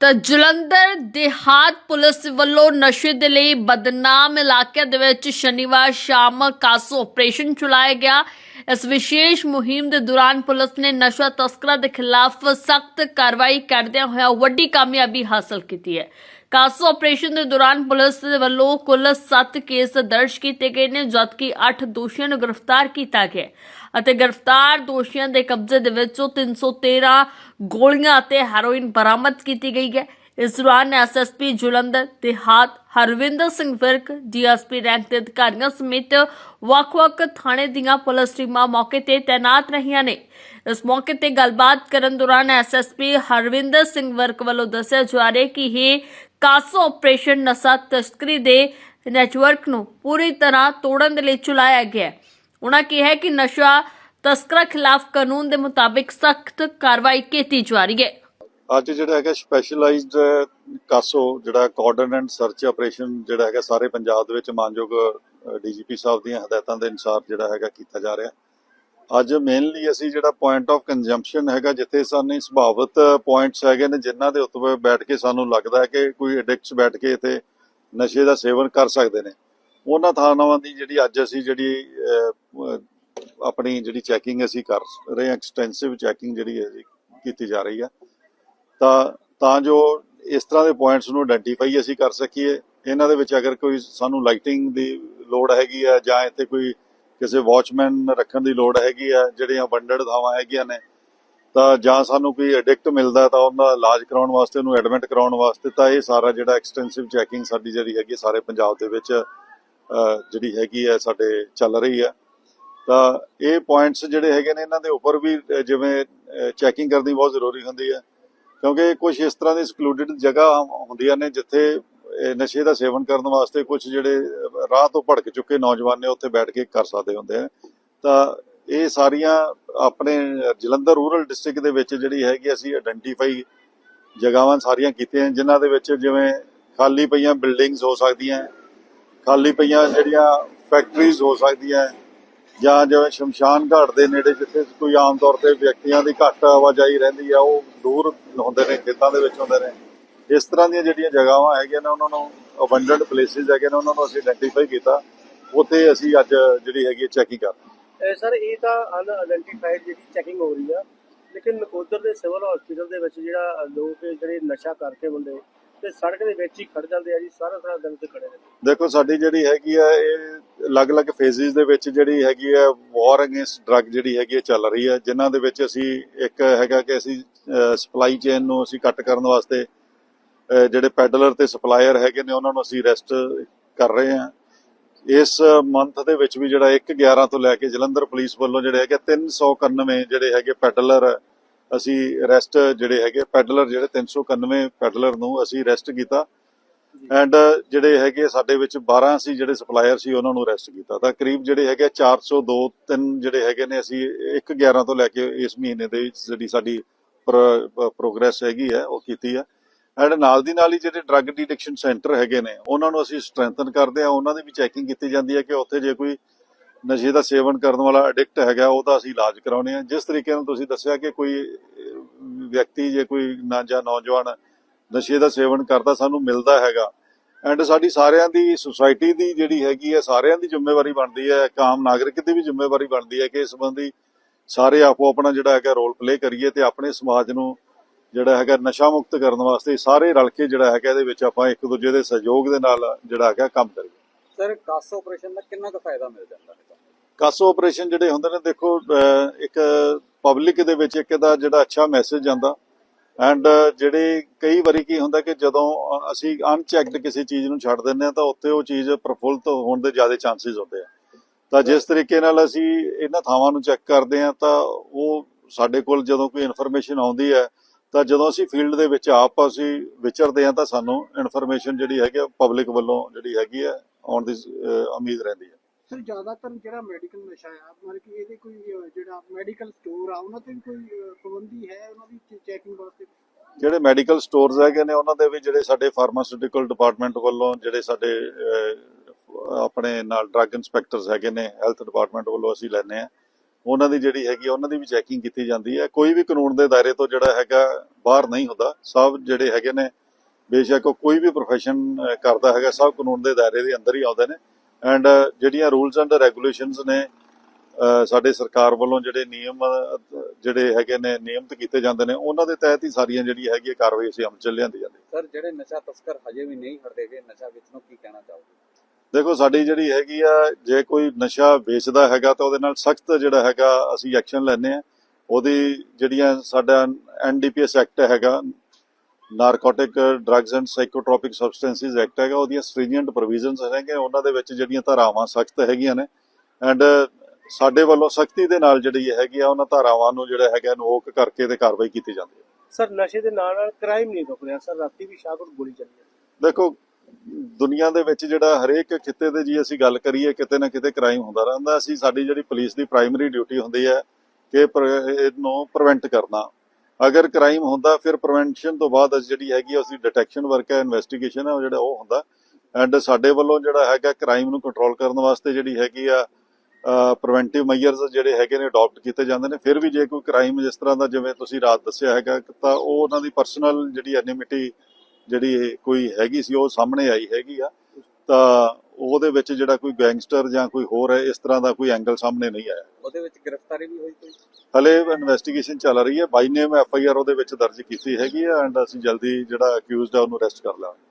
ਤਾਂ ਜਲੰਧਰ ਦੇਹਾਤ ਪੁਲਿਸ ਵੱਲੋਂ ਨਸ਼ੇ ਦੇ ਲਈ ਬਦਨਾਮ ਇਲਾਕੇ ਦੇ ਵਿੱਚ ਸ਼ਨੀਵਾਰ ਸ਼ਾਮ ਕਾਸੋ ਆਪਰੇਸ਼ਨ ਚਲਾਇਆ ਗਿਆ। ਇਸ ਵਿਸ਼ੇਸ਼ ਮੁਹਿੰਮ ਦੇ ਦੌਰਾਨ ਪੁਲਿਸ ਨੇ ਨਸ਼ਾ ਤਸਕਰਾਂ ਦੇ ਖਿਲਾਫ ਸਖਤ ਕਾਰਵਾਈ ਕਰਦਿਆਂ ਹੋਇਆ ਵੱਡੀ ਕਾਮਯਾਬੀ ਹਾਸਲ ਕੀਤੀ ਹੈ। ਕਾਸੋ ਆਪਰੇਸ਼ਨ ਦੇ ਦੌਰਾਨ ਪੁਲਿਸ ਵੱਲੋਂ ਕੁੱਲ 7 ਕੇਸ ਦਰਜ ਕੀਤੇ ਗਏ ਨੇ, ਜਦਕਿ 8 ਦੋਸ਼ੀਆਂ ਨੂੰ ਗ੍ਰਿਫਤਾਰ ਕੀਤਾ ਗਿਆ ਅਤੇ ਗ੍ਰਿਫਤਾਰ ਦੋਸ਼ੀਆਂ ਦੇ ਕਬਜ਼ੇ ਦੇ ਵਿੱਚੋਂ 313 ਗੋਲੀਆਂ ਅਤੇ ਹੈਰੋਇਨ ਬਰਾਮਦ ਕੀਤੀ ਗਈ ਹੈ। ਇਸ ਦੌਰਾਨ ਐਸਐਸਪੀ ਜੁਲੰਧਰ ਦੇਹਾਤ ਹਰਵਿੰਦਰ ਸਿੰਘ ਵਿਰਕ ਡੀਐਸਪੀ ਰੈਂਕ ਦੇ ਅਧਿਕਾਰੀਆਂ ਸਮੇਤ ਵੱਖ-ਵੱਖ ਥਾਣੇ ਦੀਆਂ ਪੁਲਿਸ ਟੀਮਾਂ ਮੌਕੇ ਤੇ ਤਾਇਨਾਤ ਰਹੀਆਂ ਨੇ। ਇਸ ਮੌਕੇ ਤੇ ਗੱਲਬਾਤ ਕਰਨ ਦੌਰਾਨ ਐਸਐਸਪੀ ਹਰਵਿੰਦਰ ਸਿੰਘ ਵਿਰਕ ਵੱਲੋਂ ਦੱਸਿਆ ਜਾ ਰਿਹਾ ਕਿ ਇਹ ਕਾਸੋ ਆਪਰੇਸ਼ਨ ਨਸ਼ਾ ਤਸਕਰੀ ਦੇ ਨੈਟਵਰਕ ਨੂੰ ਪੂਰੀ ਤਰ੍ਹਾਂ ਤੋੜਨ ਦੇ ਲਈ ਚਲਾਇਆ ਗਿਆ ਉਹਨਾਂ ਕਿਹਾ ਕਿ ਨਸ਼ਾ ਤਸਕਰਾਂ ਖਿਲਾਫ ਕਾਨੂੰਨ ਦੇ ਮੁਤਾਬਿਕ ਸਖਤ ਕਾਰਵਾਈ ਕੀਤੀ ਜਾ ਰਹੀ ਹੈ। ਅੱਜ ਜਿਹੜਾ ਹੈਗਾ ਸਪੈਸ਼ਲਾਈਜ਼ਡ ਕਾਸੋ, ਜਿਹੜਾ ਕੋਆਰਡੀਨੇਟ ਸਰਚ ਆਪਰੇਸ਼ਨ ਜਿਹੜਾ ਹੈਗਾ ਸਾਰੇ ਪੰਜਾਬ ਦੇ ਵਿੱਚ ਮਾਨਯੋਗ ਡੀਜੀਪੀ ਸਾਹਿਬ ਦੀਆਂ ਹਦਾਇਤਾਂ ਦੇ ਅਨੁਸਾਰ ਜਿਹੜਾ ਹੈਗਾ ਕੀਤਾ ਜਾ ਰਿਹਾ। ਅੱਜ ਮੇਨਲੀ ਅਸੀਂ ਜਿਹੜਾ ਪੁਆਇੰਟ ਆਫ ਕੰਜ਼ੰਪਸ਼ਨ ਹੈਗਾ, ਜਿੱਥੇ ਸਾਨੂੰ ਸੁਭਾਵਿਤ ਪੁਆਇੰਟਸ ਹੈਗੇ ਨੇ, ਜਿਨ੍ਹਾਂ ਦੇ ਉੱਤੇ ਬੈਠ ਕੇ ਸਾਨੂੰ ਲੱਗਦਾ ਹੈ ਕਿ ਕੋਈ ਐਡਿਕਟਸ ਬੈਠ ਕੇ ਇੱਥੇ ਨਸ਼ੇ ਦਾ ਸੇਵਨ ਕਰ ਸਕਦੇ ਨੇ। ਉਹਨਾਂ ਥਾਵਾਂ ਦੀ ਜਿਹੜੀ ਅੱਜ ਅਸੀਂ ਜਿਹੜੀ ਆਪਣੀ ਜਿਹੜੀ ਚੈਕਿੰਗ ਅਸੀਂ ਕਰ ਰਹੇ ਹਾਂ ਐਕਸਟੈਂਸਿਵ ਚੈਕਿੰਗ ਜਿਹੜੀ ਹੈ ਜੀ ਕੀਤੀ ਜਾ ਰਹੀ ਆ, ਤਾਂ ਤਾਂ ਜੋ ਇਸ ਤਰ੍ਹਾਂ ਦੇ ਪੁਆਇੰਟਸ ਨੂੰ ਆਇਡੈਂਟੀਫਾਈ ਅਸੀਂ ਕਰ ਸਕੀਏ। ਇਹਨਾਂ ਦੇ ਵਿੱਚ ਅਗਰ ਕੋਈ ਸਾਨੂੰ ਲਾਈਟਿੰਗ ਦੀ ਲੋੜ ਹੈਗੀ ਹੈ ਜਾਂ ਇੱਥੇ ਕੋਈ ਕਿਸੇ ਵਾਚਮੈਨ ਰੱਖਣ ਦੀ ਲੋੜ ਹੈਗੀ ਹੈ ਜਿਹੜੀਆਂ ਵੰਡੜ ਥਾਵਾਂ ਹੈਗੀਆਂ ਨੇ, ਤਾਂ ਜਾਂ ਸਾਨੂੰ ਕੋਈ ਐਡਿਕਟ ਮਿਲਦਾ ਤਾਂ ਉਹਦਾ ਇਲਾਜ ਕਰਾਉਣ ਵਾਸਤੇ, ਉਹਨੂੰ ਐਡਮਿਟ ਕਰਾਉਣ ਵਾਸਤੇ, ਤਾਂ ਇਹ ਸਾਰਾ ਜਿਹੜਾ ਐਕਸਟੈਂਸਿਵ ਚੈਕਿੰਗ ਸਾਡੀ ਜਿਹੜੀ ਹੈਗੀ ਸਾਰੇ ਪੰਜਾਬ ਦੇ ਵਿੱਚ ਜਿਹੜੀ ਹੈਗੀ ਹੈ ਸਾਡੇ ਚੱਲ ਰਹੀ ਹੈ ਤਾਂ ਇਹ ਪੁਆਇੰਟਸ ਜਿਹੜੇ ਹੈਗੇ ਨੇ, ਇਹਨਾਂ ਦੇ ਉੱਪਰ ਵੀ ਜਿਵੇਂ ਚੈਕਿੰਗ ਕਰਨੀ ਬਹੁਤ ਜ਼ਰੂਰੀ ਹੁੰਦੀ ਹੈ ਕਿਉਂਕਿ ਕੁਝ ਇਸ ਤਰ੍ਹਾਂ ਦੀ ਐਕਸਕਲੂਡਡ ਜਗ੍ਹਾ ਹੁੰਦੀਆਂ ਨੇ, ਜਿੱਥੇ ਨਸ਼ੇ ਦਾ ਸੇਵਨ ਕਰਨ ਵਾਸਤੇ ਕੁਝ ਜਿਹੜੇ ਰਾਹ ਤੋਂ ਭੜਕ ਚੁੱਕੇ ਨੌਜਵਾਨ ਨੇ ਉੱਥੇ ਬੈਠ ਕੇ ਕਰ ਸਕਦੇ ਹੁੰਦੇ ਆ। ਤਾਂ ਇਹ ਸਾਰੀਆਂ ਆਪਣੇ ਜਲੰਧਰ ਰੂਰਲ ਡਿਸਟ੍ਰਿਕਟ ਦੇ ਵਿੱਚ ਜਿਹੜੀ ਹੈਗੀ ਅਸੀਂ ਆਇਡੈਂਟੀਫਾਈ ਜਗ੍ਹਾਵਾਂ ਸਾਰੀਆਂ ਕੀਤੀਆਂ ਜਿਨ੍ਹਾਂ ਦੇ ਵਿੱਚ ਜਿਵੇਂ ਖਾਲੀ ਪਈਆਂ ਬਿਲਡਿੰਗਸ ਹੋ ਸਕਦੀਆਂ, ਖਾਲੀ ਪਈਆਂ ਜਿਹੜੀਆਂ ਫੈਕਟਰੀਜ਼ ਹੋ ਸਕਦੀਆਂ, ਜਾਂ ਜਿਵੇਂ ਸ਼ਮਸ਼ਾਨ ਘਾਟ ਦੇ ਨੇੜੇ ਜਿੱਥੇ ਕੋਈ ਆਮ ਤੌਰ ਤੇ ਵਿਅਕਤੀਆਂ ਦੀ ਘੱਟ ਆਵਾਜਾਈ ਰਹਿੰਦੀ ਆ, ਉਹ ਦੂਰ ਹੁੰਦੇ ਨੇ, ਖੇਤਾਂ ਦੇ ਵਿੱਚ ਹੁੰਦੇ ਨੇ। ਇਸ ਤਰ੍ਹਾਂ ਦੀਆਂ ਜਿਹੜੀਆਂ ਜਗ੍ਹਾਵਾਂ ਹੈਗੀਆਂ ਨੇ, ਉਹਨਾਂ ਨੂੰ ਅਬੰਡੈਂਟ ਪਲੇਸਿਸ ਹੈਗੇ ਨੇ ਉਹਨਾਂ ਨੂੰ ਅਸੀਂ ਆਇਡੈਂਟੀਫਾਈ ਕੀਤਾ। ਉੱਥੇ ਅਸੀਂ ਅੱਜ ਜਿਹੜੀ ਹੈਗੀ ਚੈਕਿੰਗ ਕਰ ਸਰ ਇਹ ਤਾਂ ਅਨਆਇਡੈਂਟੀਫਾਈਡ ਜਿਹੜੀ ਚੈਕਿੰਗ ਹੋ ਰਹੀ ਆ। ਲੇਕਿਨ ਨਕੋਦਰ ਦੇ ਸਿਵਲ ਹਸਪੀਟਲ ਦੇ ਵਿੱਚ ਜਿਹੜਾ ਲੋਕ ਜਿਹੜੇ ਨਸ਼ਾ ਕਰਕੇ ਮੁੰਡੇ ਤੇ ਸੜਕ ਦੇ ਵਿੱਚ ਹੀ ਖੜ ਜਾਂਦੇ ਆ ਜੀ ਸਾਰਾ ਸਾਰਾ ਦਿਨ ਤੇ ਖੜੇ ਰਹਿੰਦੇ ਦੇਖੋ ਸਾਡੀ ਜਿਹੜੀ ਹੈਗੀ ਆ ਇਹ ਅਲੱਗ-ਅਲੱਗ ਫੇਜ਼ਿਸ ਦੇ ਵਿੱਚ ਜਿਹੜੀ ਹੈਗੀ ਆ ਵਾਰ ਅਗੇਂਸਟ ਡਰੱਗ ਜਿਹੜੀ ਹੈਗੀ ਆ ਚੱਲ ਰਹੀ ਹੈ ਜਿਨ੍ਹਾਂ ਦੇ ਵਿੱਚ ਅਸੀਂ ਇੱਕ ਹੈਗਾ ਕਿ ਅਸੀਂ ਸਪਲਾਈ ਚੇਨ ਨੂੰ ਅਸੀਂ ਕੱਟ ਕਰਨ ਵਾਸਤੇ ਜਿਹੜੇ ਪੈਡਲਰ ਤੇ ਸਪਲਾਇਰ ਹੈਗੇ ਨੇ, ਉਹਨਾਂ ਨੂੰ ਅਸੀਂ ਅਰੈਸਟ ਕਰ ਰਹੇ ਹਾਂ। ਇਸ ਮੰਥ ਦੇ ਵਿੱਚ ਵੀ ਜਿਹੜਾ 1 11 ਤੋਂ ਲੈ ਕੇ ਜਲੰਧਰ ਪੁਲਿਸ ਵੱਲੋਂ ਜਿਹੜੇ ਹੈਗੇ 391 ਜਿਹੜੇ ਹੈਗੇ ਪੈਡਲਰ, ਅਸੀਂ ਅਰੈਸਟ ਜਿਹੜੇ ਹੈਗੇ ਪੈਡਲਰ ਜਿਹੜੇ 391 ਪੈਡਲਰ ਨੂੰ ਅਸੀਂ ਅਰੈਸਟ ਕੀਤਾ। ਐਂਡ ਜਿਹੜੇ ਹੈਗੇ ਸਾਡੇ ਵਿੱਚ 12 ਸੀ ਜਿਹੜੇ ਸਪਲਾਇਰ ਸੀ, ਉਹਨਾਂ ਨੂੰ ਅਰੈਸਟ ਕੀਤਾ। ਤਾਂ ਕਰੀਬ ਜਿਹੜੇ ਹੈਗੇ 402 ਤਿੰਨ ਜਿਹੜੇ ਹੈਗੇ ਨੇ, ਅਸੀਂ 1 11 ਤੋਂ ਲੈ ਕੇ ਇਸ ਮਹੀਨੇ ਦੇ ਵਿੱਚ ਜਿਹੜੀ ਸਾਡੀ ਪ੍ਰੋਗਰੈਸ ਹੈਗੀ ਹੈ, ਉਹ ਕੀਤੀ ਹੈ। ਐਂਡ ਨਾਲ ਦੀ ਨਾਲ ਹੀ ਜਿਹੜੇ ਡਰੱਗ ਡਿਟੈਕਸ਼ਨ ਸੈਂਟਰ ਹੈਗੇ ਨੇ, ਉਹਨਾਂ ਨੂੰ ਅਸੀਂ ਸਟਰੈਂਥਨ ਕਰਦੇ ਆ ਉਹਨਾਂ ਦੀ ਵੀ ਚੈਕਿੰਗ ਕੀਤੀ ਜਾਂਦੀ ਹੈ ਕਿ ਉੱਥੇ ਜੇ ਕੋਈ ਨਸ਼ੇ ਦਾ ਸੇਵਨ ਕਰਨ ਵਾਲਾ ਐਡਿਕਟ ਹੈਗਾ, ਉਹਦਾ ਅਸੀਂ ਇਲਾਜ ਕਰਾਉਣੇ ਆ ਜਿਸ ਤਰੀਕੇ ਨਾਲ ਤੁਸੀਂ ਦੱਸਿਆ ਕਿ ਕੋਈ ਵਿਅਕਤੀ ਜੇ ਕੋਈ ਨਾ, ਜਾਂ ਨੌਜਵਾਨ ਨਸ਼ੇ ਦਾ ਸੇਵਨ ਕਰਦਾ, ਸਾਨੂੰ ਮਿਲਦਾ ਹੈਗਾ। ਐਂਡ ਸਾਡੀ ਸਾਰਿਆਂ ਦੀ ਸੁਸਾਇਟੀ ਦੀ ਜਿਹੜੀ ਹੈਗੀ ਹੈ, ਸਾਰਿਆਂ ਦੀ ਜ਼ਿੰਮੇਵਾਰੀ ਬਣਦੀ ਹੈ, ਇੱਕ ਆਮ ਨਾਗਰਿਕ ਦੀ ਵੀ ਜ਼ਿੰਮੇਵਾਰੀ ਬਣਦੀ ਹੈ ਕਿ ਇਸ ਸੰਬੰਧੀ ਸਾਰੇ ਆਪੋ ਆਪਣਾ ਜਿਹੜਾ ਹੈਗਾ ਰੋਲ ਪਲੇ ਕਰੀਏ ਤੇ ਆਪਣੇ ਸਮਾਜ ਨੂੰ ਜਿਹੜਾ ਹੈਗਾ ਨਸ਼ਾ ਮੁਕਤ ਕਰਨ ਵਾਸਤੇ ਸਾਰੇ ਰਲ ਕੇ ਜਿਹੜਾ ਹੈਗਾ ਇਹਦੇ ਵਿੱਚ ਆਪਾਂ ਇੱਕ ਦੂਜੇ ਦੇ ਸਹਿਯੋਗ ਦੇ ਨਾਲ ਜਿਹੜਾ ਹੈਗਾ ਕੰਮ ਕਰੀਏ। ਸਰ ਕਾਸ ਆਪਰੇਸ਼ਨ ਦਾ ਕਿੰਨਾ ਕੁ ਫਾਇਦਾ ਮਿਲ ਜਾਂਦਾ ਹੈ ਕਾਸੋ ਆਪਰੇਸ਼ਨ ਜਿਹੜੇ ਹੁੰਦੇ ਨੇ ਦੇਖੋ ਇੱਕ ਪਬਲਿਕ ਦੇ ਵਿੱਚ ਇੱਕ ਇਹਦਾ ਜਿਹੜਾ ਅੱਛਾ ਮੈਸੇਜ ਜਾਂਦਾ ਐਂਡ ਜਿਹੜੇ ਕਈ ਵਾਰੀ ਕੀ ਹੁੰਦਾ ਕਿ ਜਦੋਂ ਅਸੀਂ ਅਨਚੈਕਡ ਕਿਸੇ ਚੀਜ਼ ਨੂੰ ਛੱਡ ਦਿੰਦੇ ਆ ਤਾਂ ਉੱਥੇ ਉਹ ਚੀਜ਼ ਪ੍ਰਫੁੱਲਤ ਹੋਣ ਦੇ ਜ਼ਿਆਦਾ ਚਾਂਸਸ ਹੁੰਦੇ ਆ। ਤਾਂ ਜਿਸ ਤਰੀਕੇ ਨਾਲ ਅਸੀਂ ਇਹਨਾਂ ਥਾਵਾਂ ਨੂੰ ਚੈੱਕ ਕਰਦੇ ਆ ਤਾਂ ਉਹ ਸਾਡੇ ਕੋਲ ਜਦੋਂ ਕੋਈ ਇਨਫੋਰਮੇਸ਼ਨ ਆਉਂਦੀ ਹੈ ਤਾਂ ਜਦੋਂ ਅਸੀਂ ਫੀਲਡ ਦੇ ਵਿੱਚ ਆਪ ਅਸੀਂ ਵਿਚਰਦੇ ਆ ਤਾਂ ਸਾਨੂੰ ਇਨਫੋਰਮੇਸ਼ਨ ਜਿਹੜੀ ਹੈਗੀ ਪਬਲਿਕ ਵੱਲੋਂ ਜਿਹੜੀ ਹੈਗੀ ਹੈ ਆਉਣ ਦੀ ਉਮੀਦ ਰਹਿੰਦੀ ਹੈ। ਸਰ ਜ਼ਿਆਦਾਤਰ ਜਿਹੜਾ ਮੈਡੀਕਲ ਨਸ਼ਾ ਆ ਮਤਲਬ ਕਿ ਇਹਦੇ ਕੋਈ ਜਿਹੜਾ ਮੈਡੀਕਲ ਸਟੋਰ ਆ ਉਹਨਾਂ ਤੇ ਵੀ ਕੋਈ ਪਾਬੰਦੀ ਹੈ ਉਹਨਾਂ ਦੀ ਚੈਕਿੰਗ ਵਾਸਤੇ? ਜਿਹੜੇ ਮੈਡੀਕਲ ਸਟੋਰਸ ਹੈਗੇ ਨੇ ਉਹਨਾਂ ਦੇ ਵੀ ਜਿਹੜੇ ਸਾਡੇ ਫਾਰਮਾਸਿਊਟੀਕਲ ਡਿਪਾਰਟਮੈਂਟ ਵੱਲੋਂ ਜਿਹੜੇ ਸਾਡੇ ਆਪਣੇ ਨਾਲ ਡਰੱਗ ਇਨਸਪੈਕਟਰਸ ਹੈਗੇ ਨੇ ਹੈਲਥ ਡਿਪਾਰਟਮੈਂਟ ਵੱਲੋਂ ਅਸੀਂ ਲੈਨੇ ਆ ਉਹਨਾਂ ਦੀ ਜਿਹੜੀ ਹੈਗੀ ਉਹਨਾਂ ਦੀ ਵੀ ਚੈਕਿੰਗ ਕੀਤੀ ਜਾਂਦੀ ਹੈ ਕੋਈ ਵੀ ਕਾਨੂੰਨ ਦੇ ਦਾਇਰੇ ਤੋਂ ਜਿਹੜਾ ਹੈਗਾ ਬਾਹਰ ਨਹੀਂ ਹੁੰਦਾ। ਸਭ ਜਿਹੜੇ ਹੈਗੇ ਨੇ, ਬੇਸ਼ੱਕ ਕੋਈ ਵੀ ਪ੍ਰੋਫੈਸ਼ਨ ਕਰਦਾ ਹੈਗਾ, ਸਭ ਕਾਨੂੰਨ ਦੇ ਦਾਇਰੇ ਦੇ ਅੰਦਰ ਹੀ ਆਉਂਦੇ ਨੇ। ਐਂਡ ਜਿਹੜੀਆਂ ਰੂਲਸ ਐਂਡ ਰੈਗੂਲੇਸ਼ਨਸ ਨੇ ਸਾਡੇ ਸਰਕਾਰ ਵੱਲੋਂ ਜਿਹੜੇ ਨਿਯਮ, ਜਿਹੜੇ ਹੈਗੇ ਨੇ, ਨਿਯਮਤ ਕੀਤੇ ਜਾਂਦੇ ਨੇ, ਉਹਨਾਂ ਦੇ ਤਹਿਤ ਹੀ ਸਾਰੀਆਂ ਜਿਹੜੀ ਹੈਗੀ ਕਾਰਵਾਈ ਅਸੀਂ ਅਮਲ ਚ ਲਿਆਂਦੀ ਜਾਂਦੀ। ਸਰ, ਜਿਹੜੇ ਨਸ਼ਾ ਤਸਕਰ ਹਜੇ ਵੀ ਨਹੀਂ ਹਟਦੇ ਗਏ ਨਸ਼ਾ ਵੇਚਣ ਕੀ ਕਹਿਣਾ ਚਾਹੋਗੇ? ਦੇਖੋ ਸਾਡੀ ਜਿਹੜੀ ਹੈਗੀ ਆ ਜੇ ਕੋਈ ਨਸ਼ਾ ਵੇਚਦਾ ਹੈਗਾ ਤਾਂ ਉਹਦੇ ਨਾਲ ਸਖਤ ਜਿਹੜਾ ਹੈਗਾ ਅਸੀਂ ਐਕਸ਼ਨ ਲੈਣੇ ਆ ਉਹਦੀ ਜਿਹੜੀਆਂ ਸਾਡਾ ਐਨਡੀਪੀਐਸ ਐਕਟ ਹੈਗਾ narcotic drugs and psychotropic substances act ਹੈਗਾ ਉਹਦੀਆਂ ਸਟ੍ਰਿੰਜੈਂਟ ਪ੍ਰੋਵੀਜ਼ਨਸ ਹੈਗੇ ਉਹਨਾਂ ਦੇ ਵਿੱਚ ਜਿਹੜੀਆਂ ਧਾਰਾਵਾਂ ਸਖਤ ਹੈਗੀਆਂ ਨੇ। ਐਂਡ ਸਾਡੇ ਵੱਲੋਂ ਸਖਤੀ ਦੇ ਨਾਲ ਜਿਹੜੀ ਹੈਗੀ ਆ ਉਹਨਾਂ ਧਾਰਾਵਾਂ ਨੂੰ ਜਿਹੜਾ ਹੈਗਾ ਇਨਵੋਕ ਕਰਕੇ ਤੇ ਕਾਰਵਾਈ ਕੀਤੀ ਜਾਂਦੀ ਹੈ। ਸਰ ਨਸ਼ੇ ਦੇ ਨਾਲ ਨਾਲ ਕ੍ਰਾਈਮ ਨਹੀਂ ਰੁਕ ਰਿਹਾ। ਸਰ ਰਾਤੀ ਵੀ ਸ਼ਾਹਕੋਟ ਗੋਲੀ ਚੱਲੀ ਹੈ। ਦੇਖੋ ਦੁਨੀਆ ਦੇ ਵਿੱਚ ਜਿਹੜਾ ਹਰੇਕ ਖਿੱਤੇ ਦੇ ਜੀ ਅਸੀਂ ਗੱਲ ਕਰੀਏ ਕਿਤੇ ਨਾ ਕਿਤੇ ਕ੍ਰਾਈਮ ਹੁੰਦਾ ਰਹਿੰਦਾ। ਅਸੀਂ ਸਾਡੀ ਜਿਹੜੀ ਪੁਲਿਸ ਦੀ ਪ੍ਰਾਇਮਰੀ ਡਿਊਟੀ ਹੁੰਦੀ ਹੈ ਕਿ ਪ੍ਰ- ਇਹਨੂੰ ਪ੍ਰੀਵੈਂਟ ਕਰਨਾ। ਅਗਰ ਕ੍ਰਾਈਮ ਹੁੰਦਾ ਫਿਰ ਪ੍ਰੀਵੈਂਸ਼ਨ ਤੋਂ ਬਾਅਦ ਅਸੀਂ ਜਿਹੜੀ ਹੈਗੀ ਆ, ਅਸੀਂ ਡਿਟੈਕਸ਼ਨ ਵਰਕ ਹੈ ਇਨਵੈਸਟੀਗੇਸ਼ਨ ਹੈ ਉਹ ਜਿਹੜਾ ਉਹ ਹੁੰਦਾ। ਐਂਡ ਸਾਡੇ ਵੱਲੋਂ ਜਿਹੜਾ ਹੈਗਾ ਕ੍ਰਾਈਮ ਨੂੰ ਕੰਟਰੋਲ ਕਰਨ ਵਾਸਤੇ ਜਿਹੜੀ ਹੈਗੀ ਆ ਪ੍ਰੀਵੈਂਟਿਵ ਮੈਜਰਸ ਜਿਹੜੇ ਹੈਗੇ ਨੇ ਅਡਾਪਟ ਕੀਤੇ ਜਾਂਦੇ ਨੇ। ਫਿਰ ਵੀ ਜੇ ਕੋਈ ਕ੍ਰਾਈਮ ਜਿਸ ਤਰ੍ਹਾਂ ਦਾ ਜਿਵੇਂ ਤੁਸੀਂ ਰਾਤ ਦੱਸਿਆ ਹੈਗਾ ਤਾਂ ਉਹ ਉਹਨਾਂ ਦੀ ਪਰਸਨਲ ਜਿਹੜੀ ਐਨਿਮਿਟੀ ਜਿਹੜੀ ਕੋਈ ਹੈਗੀ ਸੀ ਉਹ ਸਾਹਮਣੇ ਆਈ ਹੈਗੀ ਆ। ਤਾਂ ਉਹਦੇ ਵਿੱਚ ਜਿਹੜਾ ਕੋਈ ਗੈਂਗਸਟਰ ਜਾਂ ਕੋਈ ਹੋਰ ਹੈ ਇਸ ਤਰ੍ਹਾਂ ਦਾ ਕੋਈ ਐਂਗਲ ਸਾਹਮਣੇ ਨਹੀਂ ਆਇਆ। ਉਹਦੇ ਵਿੱਚ ਗ੍ਰਿਫਤਾਰੀ ਵੀ ਹੋਈ ਕੋਈ? ਹਲੇ ਇਨਵੈਸਟੀਗੇਸ਼ਨ ਚੱਲ ਰਹੀ ਹੈ। ਬਾਈ ਨੇਮ ਐਫ ਆਈ ਆਰ ਉਹਦੇ ਵਿੱਚ ਦਰਜ ਕੀਤੀ ਹੈਗੀ ਹੈ ਐਂਡ ਅਸੀਂ ਜਲਦੀ ਜਿਹੜਾ ਅਕਿਊਜ਼ਡ ਆ ਉਹਨੂੰ ਅਰੈਸਟ ਕਰ ਲਾਂਗੇ।